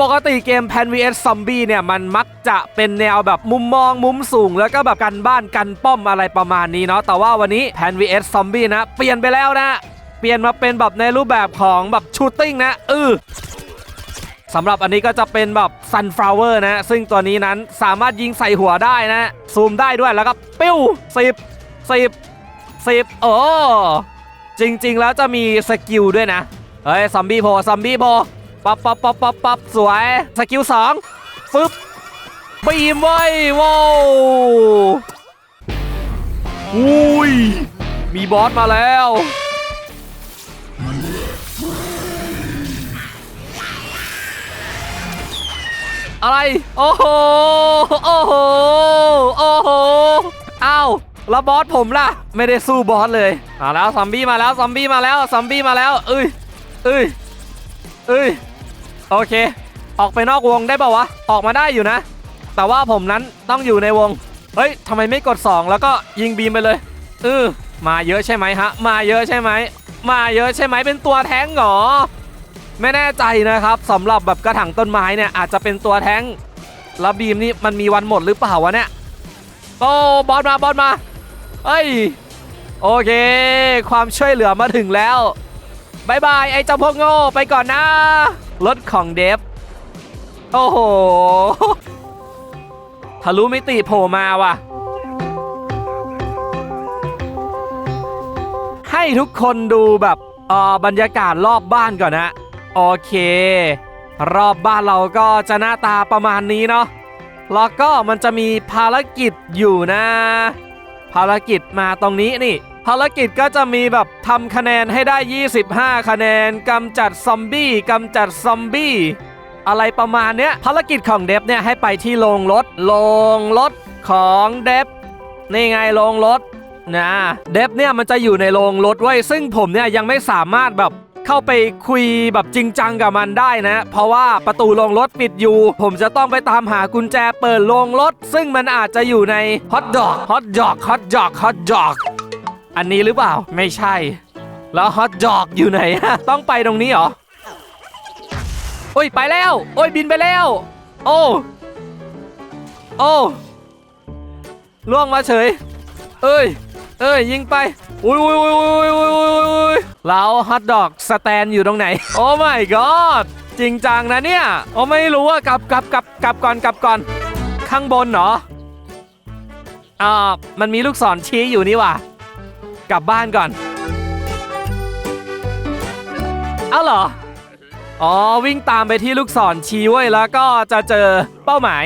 ปกติเกม Pan vs Zombie เนี่ยมันมักจะเป็นแนวแบบมุมมองมุมสูง แล้วก็แบบกันบ้านกันป้อมอะไรประมาณนี้เนาะแต่ว่าวันนี้ Pan vs Zombie นะ เปลี่ยนไปแล้วนะ เปลี่ยนมาเป็นแบบในรูปแบบของแบบชูตติ้งนะเออสำหรับอันนี้ก็จะเป็นแบบ Sunflower นะ ซึ่งตัวนี้นั้นสามารถยิงใส่หัวได้นะ ซูมได้ด้วยแล้วก็ปิ้วสิบสิบสิบโอ้จริง ๆ แล้วจะมีสกิลด้วยนะ เฮ้ยซอมบี้โผล่ซอมบี้โปั๊บปั๊บปั๊บปั๊บปั๊บสวย สกิลสองฟึบบีมไว้ว้าวอุ้ย มีบอสมาแล้ว อะไร โอ้โห โอ้โห โอ้โห อ้าวแล้วบอสผมล่ะ ไม่ได้สู้บอสเลยมาแล้วซอมบี้มาแล้วซอมบี้มาแล้วซอมบี้มาแล้วเอ้ยเอ้ยเอ้ย โอเค ออกไปนอกวงได้ป่าวะ ออกมาได้อยู่นะ แต่ว่าผมนั้นต้องอยู่ในวง เฮ้ยทำไมไม่กด 2 แล้วก็ยิงบีมไปเลยเออมาเยอะใช่ไหมฮะ มาเยอะใช่ไหม มาเยอะใช่ไหมเป็นตัวแท้งเหรอ ไม่แน่ใจนะครับสำหรับแบบกระถางต้นไม้เนี่ยอาจจะเป็นตัวแท้งแล้วบีมนี่มันมีวันหมดหรือเปล่าวะเนี่ย โอ้บอสมาบอสมา เอ้ย โอเค ความช่วยเหลือมาถึงแล้วบายบาย ไอ้เจ้าพวกโง่ไปก่อนนะ รถของเดฟ โอ้โห ทะลุมิติโผล่มาว่ะ ให้ทุกคนดูแบบเอ่อบรรยากาศรอบบ้านก่อนนะ โอเค รอบบ้านเราก็จะหน้าตาประมาณนี้เนาะแล้วก็มันจะมีภารกิจอยู่นะ ภารกิจมาตรงนี้นี่ ภารกิจก็จะมีแบบทำคะแนนให้ได้ 25 คะแนนกำจัดซอมบี้กำจัดซอมบี้อะไรประมาณเนี้ยภารกิจของเดฟเนี่ยให้ไปที่โรงรถโรงรถของเดฟนี่ไงโรงรถนะเดฟเนี่ยมันจะอยู่ในโรงรถไว้ซึ่งผมเนี่ยยังไม่สามารถแบบเข้าไปคุยแบบจริงจังกับมันได้นะ เพราะว่าประตูโรงรถปิดอยู่ ผมจะต้องไปตามหากุญแจเปิดโรงรถ ซึ่งมันอาจจะอยู่ในฮอตดอกฮอตดอกฮอตดอกฮอตดอก อันนี้หรือเปล่า ไม่ใช่ แล้วฮอตดอกอยู่ไหนฮะ ต้องไปตรงนี้เหรอ โอ้ยไปแล้ว โอ้ยบินไปแล้ว โอ้ โอ้ล่วงมาเฉย เอ้ย เอ้ยยิงไป อุ้ยอุ้ยอุ้ยอุ้ยอุ้ยอุ้ยอุ้ยแล้วฮอตดอกสแตนอยู่ตรงไหน โอ้ my god จริงจังนะเนี่ย โอ้ไม่รู้ว่ากลับกลับกลับกลับก่อนกลับก่อน ข้างบนเหรออ่ามันมีลูกศรชี้อยู่นี่ว่ะ กลับบ้านก่อน เอ้าเหรอ อ๋อ วิ่งตามไปที่ลูกศรชี้ไว้แล้วก็จะเจอเป้าหมาย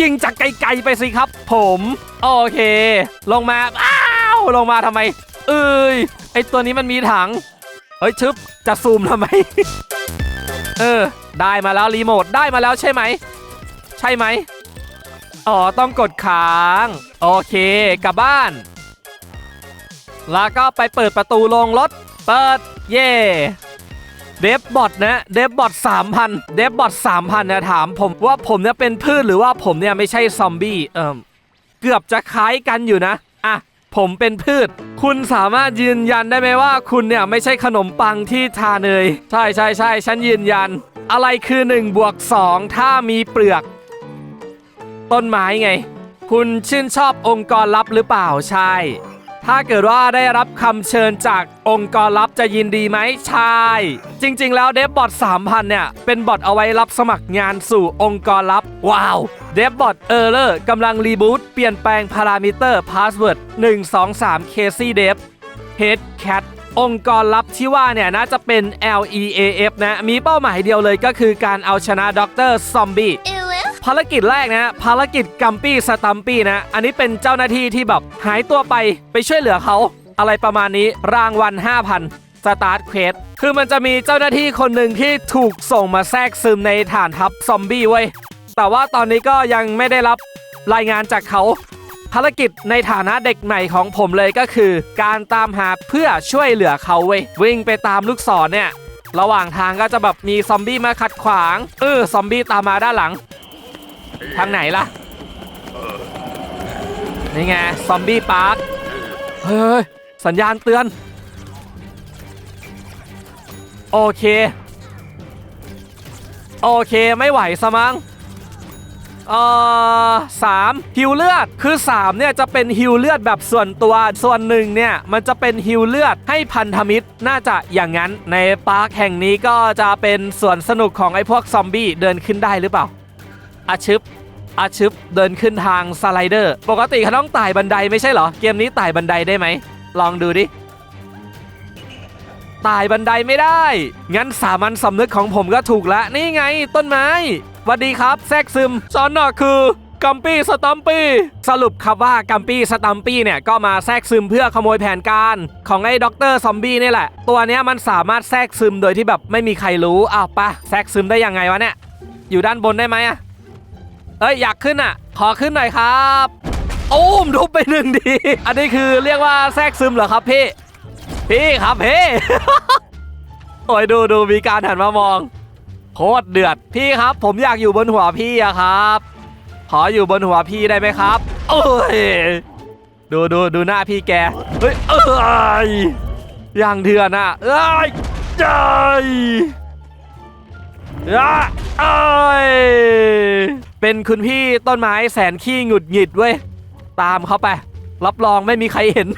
ยิงจากไกลๆไปสิครับ ผม โอเค ลงมา อ้าว ลงมาทำไม เอ้ย ไอตัวนี้มันมีถัง เฮ้ยชึบ จะซูมทำไม เออ ได้มาแล้วรีโมท ได้มาแล้วใช่ไหม ใช่ไหม อ๋อ ต้องกดค้าง โอเค กลับบ้าน แล้วก็ไปเปิดประตูลงรถ เปิด เย่เดฟบอทนะเดฟบอท3,000เดฟบอท3,000นนะถามผมว่าผมเนี่ยเป็นพืชหรือว่าผมเนี่ยไม่ใช่ซอมบี้เอิมเกือบจะคล้ายกันอยู่นะอะผมเป็นพืช คุณสามารถยืนยันได้ไหมว่า คุณเนี่ยไม่ใช่ขนมปังที่ทาเนยใช่ใช่ใช่ฉันยืนยัน อะไรคือ1บวก2ถ้ามีเปลือก ต้นไม้ไง คุณชื่นชอบองค์กรลับหรือเปล่าใช่ ถ้าเกิดว่าได้รับคำเชิญจากองค์กรลับจะยินดีไหมใช่ จริง ๆ แล้วเดฟบอท3,000 เนี่ย เป็นบอทเอาไว้รับสมัครงานสู่องค์กรลับ ว้าวเดฟบอทเออร์เลอร์กำลังรีบูตเปลี่ยนแปลงพารามิเตอร์พาสเวิร์ด123 k c d e v Head Cat องค์กรลับที่ว่าเนี่ยน่าจะเป็น LEAF นะ มีเป้าหมายเดียวเลยก็คือการเอาชนะด็อกเตอร์ซอมบี้ ภารกิจแรกนะภารกิจกัมปี้สตัมปี้นะ อันนี้เป็นเจ้าหน้าที่ที่แบบหายตัวไปไปช่วยเหลือเขา อะไรประมาณนี้รางวัล5,000สตาร์ทเควสคือมันจะมีเจ้าหน้าที่คนหนึ่งที่ถูกส่งมาแทรกซึมในฐานทัพซอมบี้เว้ยแต่ว่าตอนนี้ก็ยังไม่ได้รับรายงานจากเขาภารกิจในฐานะเด็กใหม่ของผมเลยก็คือ การตามหาเพื่อช่วยเหลือเขาเว้ยวิ่งไปตามลูกศรเนี่ย ระหว่างทางก็จะแบบมีซอมบี้มาขัดขวาง เออซอมบี้ตามมาด้านหลัง ทางไหนล่ะ นี่ไง ซอมบี้ปาร์ค เฮ้ย สัญญาณเตือน โอเค โอเคไม่ไหวสมังเอ่อสามฮิวเลือดคือ3เนี่ยจะเป็นฮิวเลือดแบบส่วนตัวส่วนหนึ่งเนี่ยมันจะเป็นฮิวเลือดให้พันธมิตรน่าจะอย่างนั้นในปาร์คแห่งนี้ก็จะเป็นส่วนสนุกของไอ้พวกซอมบี้เดินขึ้นได้หรือเปล่า อาชึบอาชึบเดินขึ้นทางสไลเดอร์ ปกติเขาต้องไต่บันไดไม่ใช่เหรอ เกมนี้ไต่บันไดได้ไหม ลองดูดิไต่บันไดไม่ได้ งั้นสามัญสำนึกของผมก็ถูกละ นี่ไงต้นไม้วัสดีครับ แทรกซึมจอนน่ะคือกัมปี้สตัมปี้สรุปครับว่ากัมปี้สตัมปี้เนี่ยก็มาแทรกซึมเพื่อขโมยแผนการ ของไอ้ด็อกเตอร์ซอมบี้นี่แหละ ตัวเนี้ยมันสามารถแทรกซึมโดยที่แบบไม่มีใครรู้อ้าวปะแทรกซึมได้ยังไงวะเนี่ยอยู่ด้านบนได้ไหมอะ เอ้ยอยากขึ้นอะ ขอขึ้นหน่อยครับโอ้มทุบไปหนึ่งดีอันนี้คือเรียกว่าแทรกซึมเหรอครับพี่ พี่ครับพี่โอ้ยดูดูมีการหันมามอง โคตรเดือดพี่ครับ ผมอยากอยู่บนหัวพี่อะครับ ขออยู่บนหัวพี่ได้ไหมครับเอ้ยดูดูดูหน้าพี่แกเฮ้ยเอ้ยอย่างเถื่อนอะเอ้ยใจเอ้ย เป็นคุณพี่ต้นไม้แสนขี้หงุดหงิดเว้ย ตามเขาไป รับรองไม่มีใครเห็น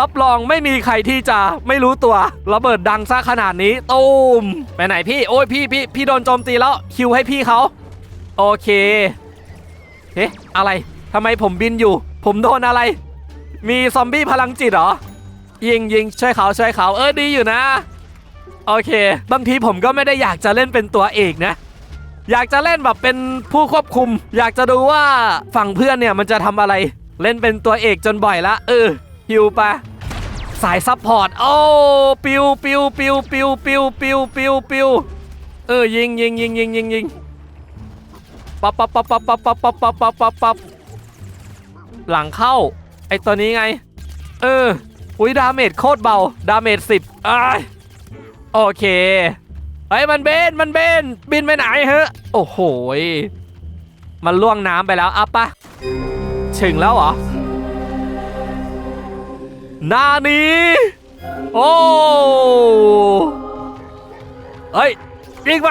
รับรองไม่มีใครที่จะไม่รู้ตัวระเบิดดังซะขนาดนี้ตูมไปไหนพี่ โอ้ยพี่พี่พี่โดนโจมตีแล้วคิวให้พี่เขาโอเคเอ๊ะอะไรทำไมผมบินอยู่ ผมโดนอะไร มีซอมบี้พลังจิตเหรอ ยิงยิงช่วยเขาช่วยเขาเออดีอยู่นะ โอเค บางทีผมก็ไม่ได้อยากจะเล่นเป็นตัวเอกนะ อยากจะเล่นแบบเป็นผู้ควบคุม อยากจะดูว่าฝั่งเพื่อนเนี่ยมันจะทำอะไร เล่นเป็นตัวเอกจนบ่อยละเออฮิวไปะสายซัพพอร์ตโอ้ปิวปิวปิวปิวปิวปิวปิวปิวเออยิงยิงยิงยิงยิงยิงปั๊บปั๊บปั๊บปั๊บปั๊บปั๊บปั๊บปั๊บปั๊บปั๊บปับหลังเข้า ไอตัวนี้ไง เอออุ้ยดาเมจโคตรเบา ดาเมจสิบอ้าโอเค เฮ้ยมันเบนมันเบนบินไปไหนเฮ้โอ้โหมันล่วงน้ำไปแล้วอัปปะถึงแล้วเหรอหนานี้โอ้เฮ้ยยิงไป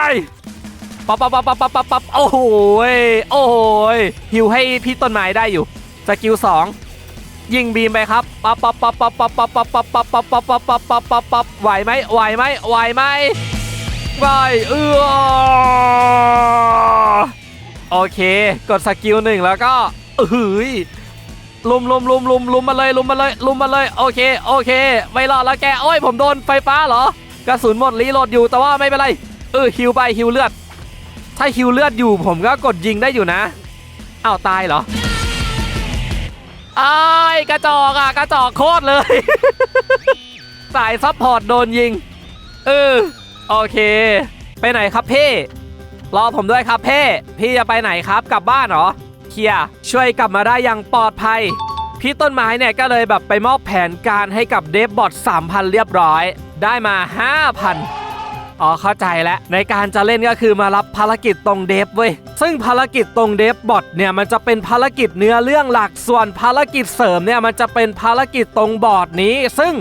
ปั๊บปั๊บปั๊บปั๊บปั๊บปั๊บปั๊บโอ้โหยโอ้โหฮิวให้พี่ต้นไม้ได้อยู่สกิลสองยิงบีมไปครับปั๊บปั๊บปั๊บปั๊บปั๊บปั๊บปั๊บปั๊บปั๊บปั๊บปั๊บปั๊บปั๊บไหวไหมไหวไหมไหวไหม ไปเออโอเค กดสกิลหนึ่งแล้วก็เอ้ยลุมลุมลุมลุมลุมมาเลยลุมมาเลยลุมมาเลยโอเคโอเค ไม่รอดแล้วแกโอ้ยผมโดนไฟฟ้าเหรอกระสุนหมดรีโหลดอยู่แต่ว่าไม่เป็นไรเออฮิวไปฮิวเลือด ถ้าฮิวเลือดอยู่ผมก็กดยิงได้อยู่นะอ้าวตายเหรอไอ้กระจอกอะกระจอกโคตรเลย สายซัพพอร์ตโดนยิง เออ โอเค ไปไหนครับพี่ รอผมด้วยครับพี่ พี่จะไปไหนครับกลับบ้านเหรอ เคลียร์ช่วยกลับมาได้อย่างปลอดภัย พี่ต้นไม้เนี่ยก็เลยแบบไปมอบแผนการให้กับเดฟบอท3,000 เรียบร้อย ได้มา 5,000อ๋อเข้าใจแล้วในการจะเล่นก็คือมารับภารกิจตรงเดฟเว้ยซึ่งภารกิจตรงเดฟบอทเนี่ยมันจะเป็นภารกิจเนื้อเรื่องหลักส่วนภารกิจเสริมเนี่ยมันจะเป็นภารกิจตรงบอร์ดนี้ ซึ่ง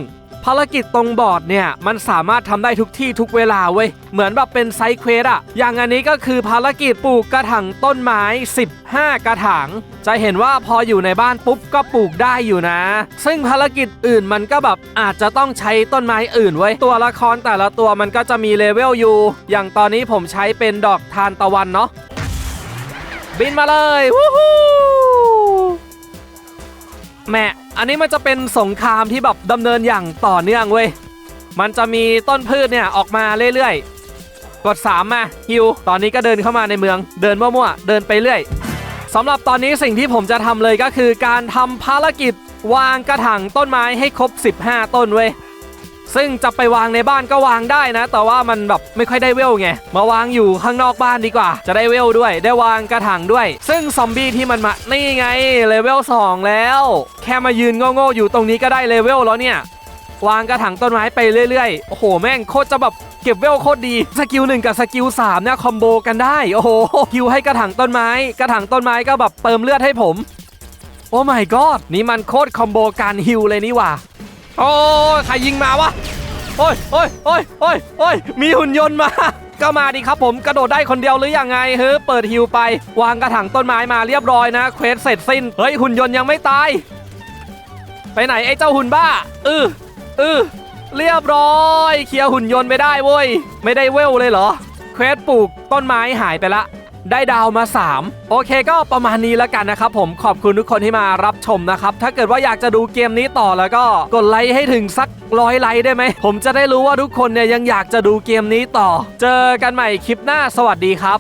ภารกิจตรงบอร์ดเนี่ย มันสามารถทำได้ทุกที่ทุกเวลาเว้ย เหมือนแบบเป็นไซด์เควสอะอย่างอันนี้ก็คือภารกิจปลูกกระถางต้นไม้ 15 กระถาง จะเห็นว่าพออยู่ในบ้านปุ๊บก็ปลูกได้อยู่นะ ซึ่งภารกิจอื่นมันก็แบบอาจจะต้องใช้ต้นไม้อื่นเว้ยตัวละครแต่ละตัวมันก็จะมีเลเวลอยู่ อย่างตอนนี้ผมใช้เป็นดอกทานตะวันเนาะ บินมาเลย วู้ฮู้แม่ อันนี้มันจะเป็นสงครามที่แบบดำเนินอย่างต่อเนื่องเว้ย มันจะมีต้นพืชเนี่ยออกมาเรื่อยๆ กด 3 มาฮิว ตอนนี้ก็เดินเข้ามาในเมือง เดินมั่วๆ เดินไปเรื่อยสำหรับตอนนี้สิ่งที่ผมจะทำเลยก็คือการทำภารกิจวางกระถางต้นไม้ให้ครบ 15 ต้นเว้ย ซึ่งจะไปวางในบ้านก็วางได้นะ แต่ว่ามันแบบไม่ค่อยได้เวลไง มาวางอยู่ข้างนอกบ้านดีกว่า จะได้เวลด้วย ได้วางกระถางด้วย ซึ่งซอมบี้ที่มันมา นี่ไง เลเวล2 แล้ว แค่มายืนโง่ๆอยู่ตรงนี้ก็ได้เลเวลแล้วเนี่ยวางกระถางต้นไม้ไปเรื่อยๆ โอ้โห แม่งโคตรจะแบบเก็บเวลโคตรดี สกิลหนึ่งกับสกิลสามเนี่ยคอมโบกันได้ โอ้โหฮิวให้กระถางต้นไม้ กระถางต้นไม้ก็แบบเติมเลือดให้ผม โอ้ my god นี่มันโคตรคอมโบการฮิวเลยนี่ว่า โอ้ยใครยิงมาวะโอ้ยโอ้ยโอ้ยโอ้ยโอ้ยมีหุ่นยนต์มา ก็มาดิครับผมกระโดดได้คนเดียวหรือยังไงเฮ้ยเปิดฮิวไป วางกระถางต้นไม้มาเรียบร้อยนะเควสเสร็จสิ้นเฮ้ยหุ่นยนต์ยังไม่ตาย ไปไหนไอ้เจ้าหุ่นบ้าเออเออเรียบร้อยเคลียร์หุ่นยนต์ไม่ได้เว้ยไม่ได้เวลเลยเหรอเควสปลูกต้นไม้หายไปละ ได้ดาวมา 3 โอเคก็ประมาณนี้แล้วกันนะครับผมขอบคุณทุกคนที่มารับชมนะครับ ถ้าเกิดว่าอยากจะดูเกมนี้ต่อแล้วก็กดไลค์ให้ถึงสักร้อยไลค์ได้ไหม ผมจะได้รู้ว่าทุกคนเนี่ยยังอยากจะดูเกมนี้ต่อ เจอกันใหม่คลิปหน้าสวัสดีครับ